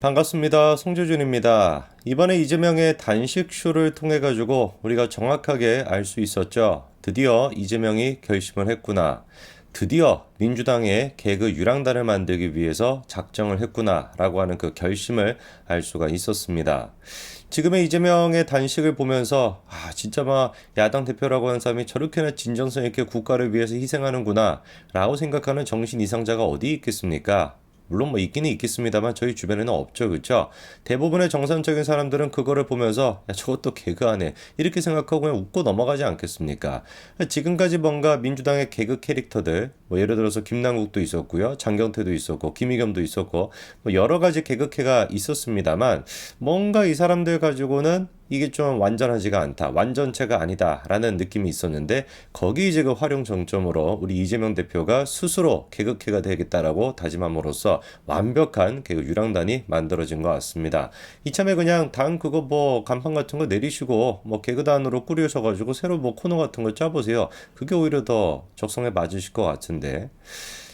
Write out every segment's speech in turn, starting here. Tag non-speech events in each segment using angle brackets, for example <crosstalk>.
반갑습니다. 송재준입니다. 이번에 이재명의 단식쇼를 통해 가지고 우리가 정확하게 알 수 있었죠. 드디어 이재명이 결심을 했구나. 드디어 민주당의 개그 유랑단을 만들기 위해서 작정을 했구나라고 하는 그 결심을 알 수가 있었습니다. 지금의 이재명의 단식을 보면서 아 진짜 막 야당 대표라고 하는 사람이 저렇게나 진정성 있게 국가를 위해서 희생하는구나라고 생각하는 정신 이상자가 어디 있겠습니까? 물론 뭐 있기는 있겠습니다만 저희 주변에는 없죠. 그렇죠? 대부분의 정상적인 사람들은 그거를 보면서 야 저것도 개그하네. 이렇게 생각하고 그냥 웃고 넘어가지 않겠습니까? 지금까지 뭔가 민주당의 개그 캐릭터들 뭐 예를 들어서 김남국도 있었고요. 장경태도 있었고 김의겸도 있었고 뭐 여러 가지 개그캐가 있었습니다만 뭔가 이 사람들 가지고는 이게 좀 완전하지가 않다. 완전체가 아니다라는 느낌이 있었는데 거기 이제 그 활용 정점으로 우리 이재명 대표가 스스로 개그캐가 되겠다라고 다짐함으로써 완벽한 개그 유랑단이 만들어진 것 같습니다. 이참에 그냥 당 그거 뭐 간판 같은 거 내리시고 뭐 개그단으로 꾸려셔가지고 새로 뭐 코너 같은 거 짜보세요. 그게 오히려 더 적성에 맞으실 것 같은데.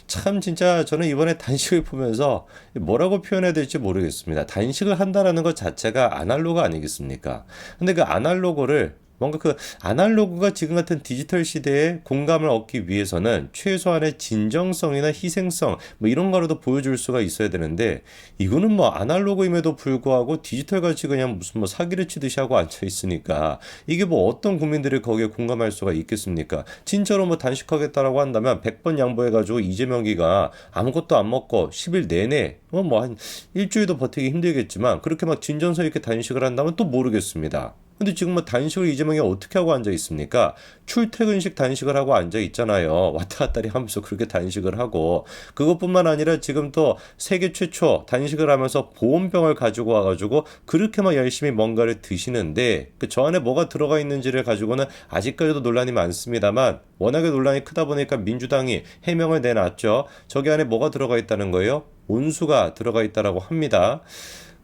참 진짜 저는 이번에 단식을 보면서 뭐라고 표현해야 될지 모르겠습니다. 단식을 한다라는 것 자체가 아날로그 아니겠습니까? 근데 그 아날로그를 뭔가 그 아날로그가 지금 같은 디지털 시대에 공감을 얻기 위해서는 최소한의 진정성이나 희생성 뭐 이런 거라도 보여줄 수가 있어야 되는데 이거는 뭐 아날로그임에도 불구하고 디지털 같이 그냥 무슨 뭐 사기를 치듯이 하고 앉아 있으니까 이게 뭐 어떤 국민들이 거기에 공감할 수가 있겠습니까? 진짜로 뭐 단식하겠다라고 한다면 100번 양보해가지고 이재명이가 아무것도 안 먹고 10일 내내 뭐한 일주일도 버티기 힘들겠지만 그렇게 막 진정성 있게 단식을 한다면 또 모르겠습니다. 근데 지금 뭐 단식을 이재명이 어떻게 하고 앉아 있습니까? 출퇴근식 단식을 하고 앉아 있잖아요. 왔다 갔다 하면서 그렇게 단식을 하고 그것뿐만 아니라 지금 또 세계 최초 단식을 하면서 보온병을 가지고 와가지고 그렇게 막 열심히 뭔가를 드시는데 그 저 안에 뭐가 들어가 있는지를 가지고는 아직까지도 논란이 많습니다만 워낙에 논란이 크다 보니까 민주당이 해명을 내놨죠. 저기 안에 뭐가 들어가 있다는 거예요? 온수가 들어가 있다라고 합니다.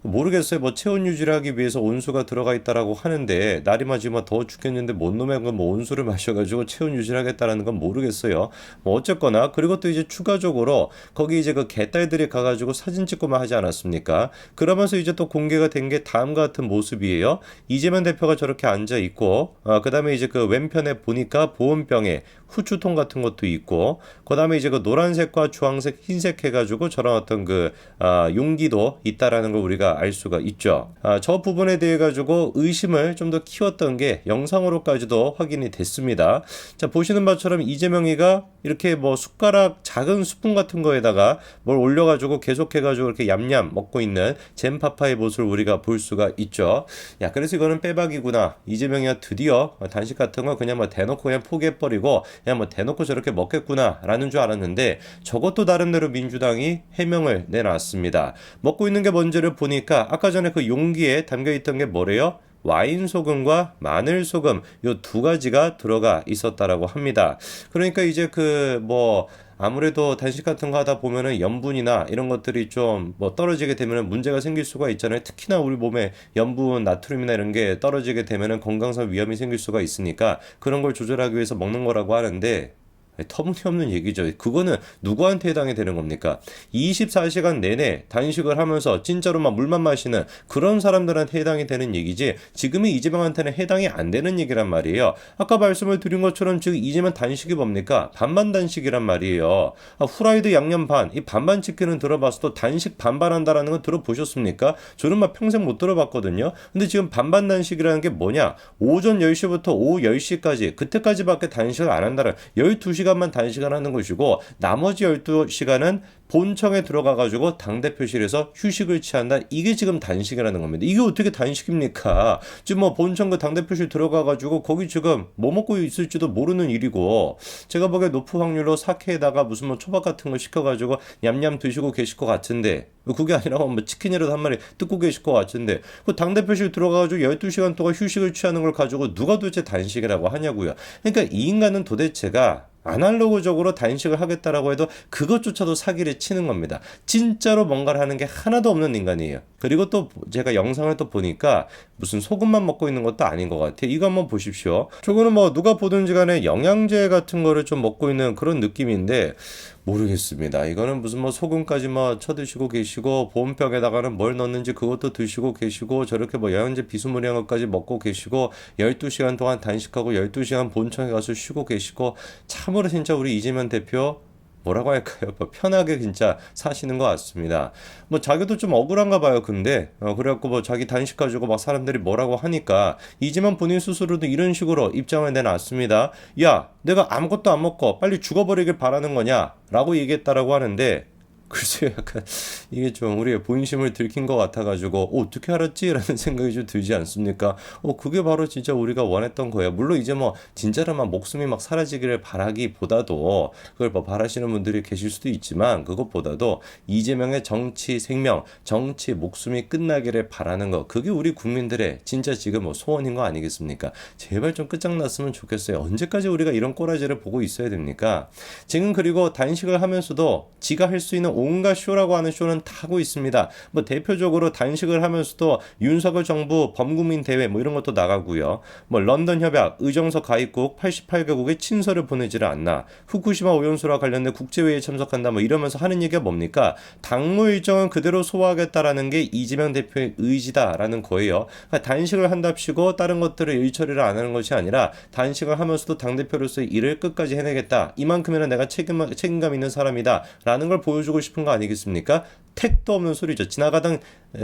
모르겠어요. 뭐 체온 유지를 하기 위해서 온수가 들어가 있다라고 하는데 날이 맞으면 더워 죽겠는데 뭔 놈의 뭐 온수를 <laughs> 마셔가지고 체온 유지를 하겠다라는 건 모르겠어요. 뭐 어쨌거나 그리고 또 이제 추가적으로 거기 이제 그 개딸들이 가가지고 사진 찍고만 하지 않았습니까? 그러면서 이제 또 공개가 된 게 다음과 같은 모습이에요. 이재명 대표가 저렇게 앉아 있고 어, 그다음에 이제 그 왼편에 보니까 보온병에 후추통 같은 것도 있고 그다음에 이제 그 노란색과 주황색, 흰색 해가지고 저런 어떤 그 아, 용기도 있다라는 걸 우리가 알 수가 있죠. 아, 저 부분에 대해 가지고 의심을 좀 더 키웠던 게 영상으로까지도 확인이 됐습니다. 자 보시는 바처럼 이재명이가 이렇게 뭐 숟가락 작은 스푼 같은 거에다가 뭘 올려가지고 계속해가지고 이렇게 얌얌 먹고 있는 젠파파의 모습을 우리가 볼 수가 있죠. 야 그래서 이거는 빼박이구나. 이재명이가 드디어 단식 같은 거 그냥 뭐 대놓고 그냥 포기해버리고 그냥 뭐 대놓고 저렇게 먹겠구나라는 줄 알았는데 저것도 나름대로 민주당이 해명을 내놨습니다. 먹고 있는 게 뭔지를 보니 까 아까 전에 그 용기에 담겨 있던 게 뭐래요? 와인 소금과 마늘 소금 요 두 가지가 들어가 있었다라고 합니다. 그러니까 이제 그뭐 아무래도 단식 같은 거 하다 보면은 염분이나 이런 것들이 좀 뭐 떨어지게 되면은 문제가 생길 수가 있잖아요. 특히나 우리 몸에 염분, 나트륨이나 이런 게 떨어지게 되면은 건강상 위험이 생길 수가 있으니까 그런 걸 조절하기 위해서 먹는 거라고 하는데 터무니없는 얘기죠. 그거는 누구한테 해당이 되는 겁니까? 24시간 내내 단식을 하면서 진짜로 막 물만 마시는 그런 사람들한테 해당이 되는 얘기지 지금의 이재명한테는 해당이 안 되는 얘기란 말이에요. 아까 말씀을 드린 것처럼 지금 이재명 단식이 뭡니까? 반반 단식이란 말이에요. 아, 후라이드 양념 반, 이 반반 치킨은 들어봤어도 단식 반반한다라는 건 들어보셨습니까? 저는 막 평생 못 들어봤거든요. 근데 지금 반반 단식이라는 게 뭐냐? 오전 10시부터 오후 10시까지 그때까지밖에 단식을 안 한다는 12시간 12시간만 단식을 하는 것이고 나머지 12시간은 본청에 들어가 가지고 당 대표실에서 휴식을 취한다. 이게 지금 단식이라는 겁니다. 이게 어떻게 단식입니까? 지금 뭐 본청 그당 대표실 들어가 가지고 거기 지금 뭐 먹고 있을지도 모르는 일이고 제가 보기에 높은 확률로 사케에다가 무슨 뭐 초밥 같은 거 시켜 가지고 냠냠 드시고 계실 것 같은데 그게 아니라 뭐 치킨이라도 한 마리 뜯고 계실 것 같은데 그 당 대표실 들어가 가지고 12시간 동안 휴식을 취하는 걸 가지고 누가 도대체 단식이라고 하냐고요. 그러니까 이 인간은 도대체가 아날로그적으로 단식을 하겠다라고 해도 그것조차도 사기를 치는 겁니다. 진짜로 뭔가를 하는 게 하나도 없는 인간이에요. 그리고 또 제가 영상을 또 보니까 무슨 소금만 먹고 있는 것도 아닌 것 같아요. 이거 한번 보십시오. 저거는 뭐 누가 보든지 간에 영양제 같은 거를 좀 먹고 있는 그런 느낌인데 모르겠습니다. 이거는 무슨 뭐 소금까지 뭐 쳐드시고 계시고 보온병에다가는 뭘 넣는지 그것도 드시고 계시고 저렇게 뭐 영양제 비스무리한 것까지 먹고 계시고 12시간 동안 단식하고 12시간 본청에 가서 쉬고 계시고 참으로 진짜 우리 이재명 대표 뭐라고 할까요? 뭐 편하게 진짜 사시는 것 같습니다. 뭐 자기도 좀 억울한가 봐요. 근데 어, 그래갖고 뭐 자기 단식 가지고 막 사람들이 뭐라고 하니까 이지만 본인 스스로도 이런 식으로 입장을 내놨습니다. 야, 내가 아무것도 안 먹고 빨리 죽어버리길 바라는 거냐?라고 얘기했다라고 하는데 글쎄요, 약간 이게 좀 우리의 본심을 들킨 것 같아가지고 어, 어떻게 알았지?라는 <laughs> 생각이 좀 들지 않습니까? 어, 그게 바로 진짜 우리가 원했던 거예요. 물론 이제 뭐 진짜로 막 목숨이 막 사라지기를 바라기보다도 그걸 뭐 바라시는 분들이 계실 수도 있지만 그것보다도 이재명의 정치 생명, 정치 목숨이 끝나기를 바라는 거 그게 우리 국민들의 진짜 지금 뭐 소원인 거 아니겠습니까? 제발 좀 끝장났으면 좋겠어요. 언제까지 우리가 이런 꼬라지를 보고 있어야 됩니까? 지금 그리고 단식을 하면서도 지가 할 수 있는 온갖 쇼라고 하는 쇼는 다 하고 있습니다. 뭐 대표적으로 단식을 하면서도 윤석열 정부 범국민 대회 뭐 이런 것도 나가고요. 뭐 런던 협약 의정서 가입국 88개국에 친서를 보내지를 않나. 후쿠시마 오염수와 관련된 국제회의에 참석한다 뭐 이러면서 하는 얘기가 뭡니까? 당무 일정은 그대로 소화하겠다라는 게 이재명 대표의 의지다라는 거예요. 그러니까 단식을 한답시고 다른 것들을 일처리를 안 하는 것이 아니라 단식을 하면서도 당대표로서의 일을 끝까지 해내겠다. 이만큼이나 내가 책임, 책임감 있는 사람이다 라는 걸 보여주고 싶은 거 아니겠습니까? 택도 없는 소리죠. 지나가던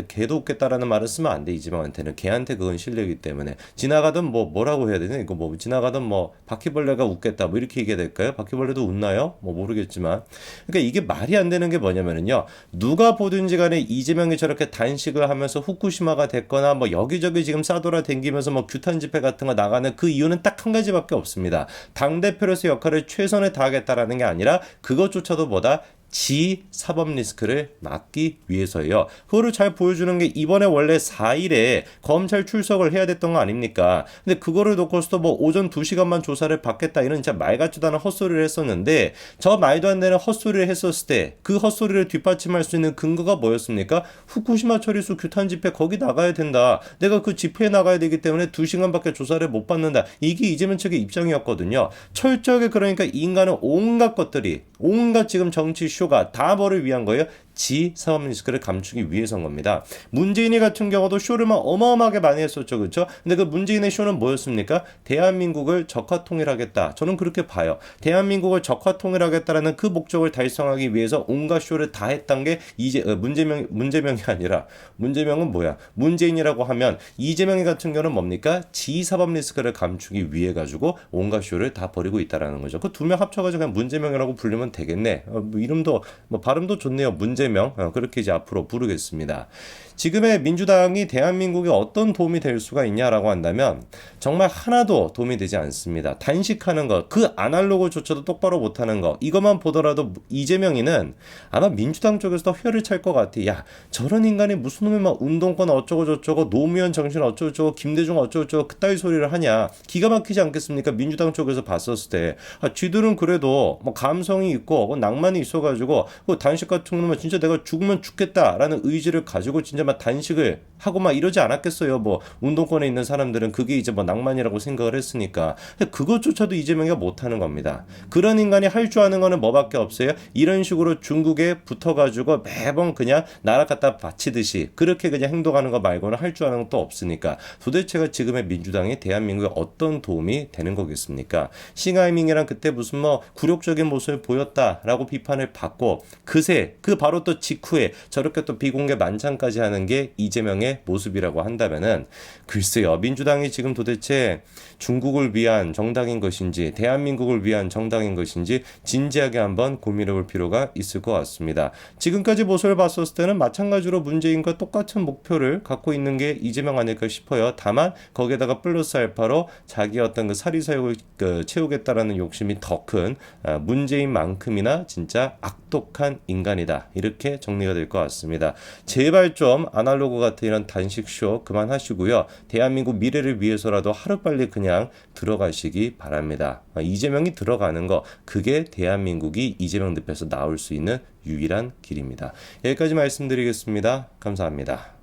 개도 웃겠다라는 말을 쓰면 안 돼. 이지명한테는 개한테 그건 실례이기 때문에 지나가던 뭐 뭐라고 해야 되나 이거 뭐 지나가던 뭐 바퀴벌레가 웃겠다 뭐 이렇게 얘기해야 될까요? 바퀴벌레도 웃나요? 뭐 모르겠지만 그러니까 이게 말이 안 되는 게 뭐냐면은요. 누가 보든지 간에 이재명이 저렇게 단식을 하면서 후쿠시마가 됐거나 뭐 여기저기 지금 싸돌아 댕기면서 뭐 규탄 집회 같은 거 나가는 그 이유는 딱 한 가지밖에 없습니다. 당 대표로서 역할을 최선을 다하겠다라는 게 아니라 그것조차도 뭐다 지 사법 리스크를 막기 위해서예요. 그거를 잘 보여주는 게 이번에 원래 4일에 검찰 출석을 해야 됐던 거 아닙니까? 근데 그거를 놓고서도 뭐 오전 2시간만 조사를 받겠다 이런 진짜 말 같지도 않은 헛소리를 했었는데 저 말도 안 되는 헛소리를 했었을 때 그 헛소리를 뒷받침할 수 있는 근거가 뭐였습니까? 후쿠시마 처리수 규탄 집회 거기 나가야 된다. 내가 그 집회에 나가야 되기 때문에 2시간밖에 조사를 못 받는다. 이게 이재명 측의 입장이었거든요. 철저하게 그러니까 인간은 온갖 것들이 온갖 지금 정치 쇼가 다 뭐를 위한 거예요? 지 사법 리스크를 감추기 위해서인 겁니다. 문재인이 같은 경우도 쇼를 막 어마어마하게 많이 했었죠. 그렇죠? 근데 그 문재인의 쇼는 뭐였습니까? 대한민국을 적화 통일하겠다. 저는 그렇게 봐요. 대한민국을 적화 통일하겠다라는 그 목적을 달성하기 위해서 온갖 쇼를 다 했던 게 이제 어, 문재명 문재명이 아니라 문재명은 뭐야? 문재인이라고 하면 이재명이 같은 경우는 뭡니까? 지 사법 리스크를 감추기 위해 가지고 온갖 쇼를 다 벌이고 있다라는 거죠. 그 두 명 합쳐가지고 그냥 문재명이라고 부르면 되겠네. 어, 뭐 이름도 뭐 발음도 좋네요. 문재 명 어, 그렇게 이제 앞으로 부르겠습니다. 지금의 민주당이 대한민국에 어떤 도움이 될 수가 있냐라고 한다면 정말 하나도 도움이 되지 않습니다. 단식하는 것, 그 아날로그조차도 똑바로 못하는 것, 이것만 보더라도 이재명이는 아마 민주당 쪽에서 혀를 찰 것 같아. 야, 저런 인간이 무슨 놈의 막 운동권 어쩌고저쩌고 노무현 정신 어쩌고저쩌고 김대중 어쩌고저쩌고 그따위 소리를 하냐. 기가 막히지 않겠습니까? 민주당 쪽에서 봤었을 때. 아, 쥐들은 그래도 뭐 감성이 있고 뭐 낭만이 있어가지고 그 단식 같은 놈은 진짜 내가 죽으면 죽겠다라는 의지를 가지고 진짜 막 단식을 하고 막 이러지 않았겠어요. 뭐 운동권에 있는 사람들은 그게 이제 뭐 낭만이라고 생각을 했으니까 그것조차도 이재명이 못하는 겁니다. 그런 인간이 할 줄 아는 거는 뭐밖에 없어요. 이런 식으로 중국에 붙어가지고 매번 그냥 나라 갖다 바치듯이 그렇게 그냥 행동하는 거 말고는 할 줄 아는 것도 없으니까 도대체가 지금의 민주당이 대한민국에 어떤 도움이 되는 거겠습니까? 싱하이밍이랑 그때 무슨 뭐 굴욕적인 모습을 보였다라고 비판을 받고 그새 그 바로 또 직후에 저렇게 또 비공개 만찬까지 하는 게 이재명의 모습이라고 한다면은 글쎄요 민주당이 지금 도대체 중국을 위한 정당인 것인지 대한민국을 위한 정당인 것인지 진지하게 한번 고민해 볼 필요가 있을 것 같습니다. 지금까지 모습을 봤었을 때는 마찬가지로 문재인과 똑같은 목표를 갖고 있는 게 이재명 아닐까 싶어요. 다만 거기에다가 플러스 알파로 자기 어떤 그 사리사욕을 그 채우겠다라는 욕심이 더 큰 문재인만큼이나 진짜 악독한 인간이다. 이렇게 정리가 될 것 같습니다. 제발 좀 아날로그 같은 이런 단식쇼 그만하시고요. 대한민국 미래를 위해서라도 하루빨리 그냥 들어가시기 바랍니다. 이재명이 들어가는 거 그게 대한민국이 이재명 늪에서 나올 수 있는 유일한 길입니다. 여기까지 말씀드리겠습니다. 감사합니다.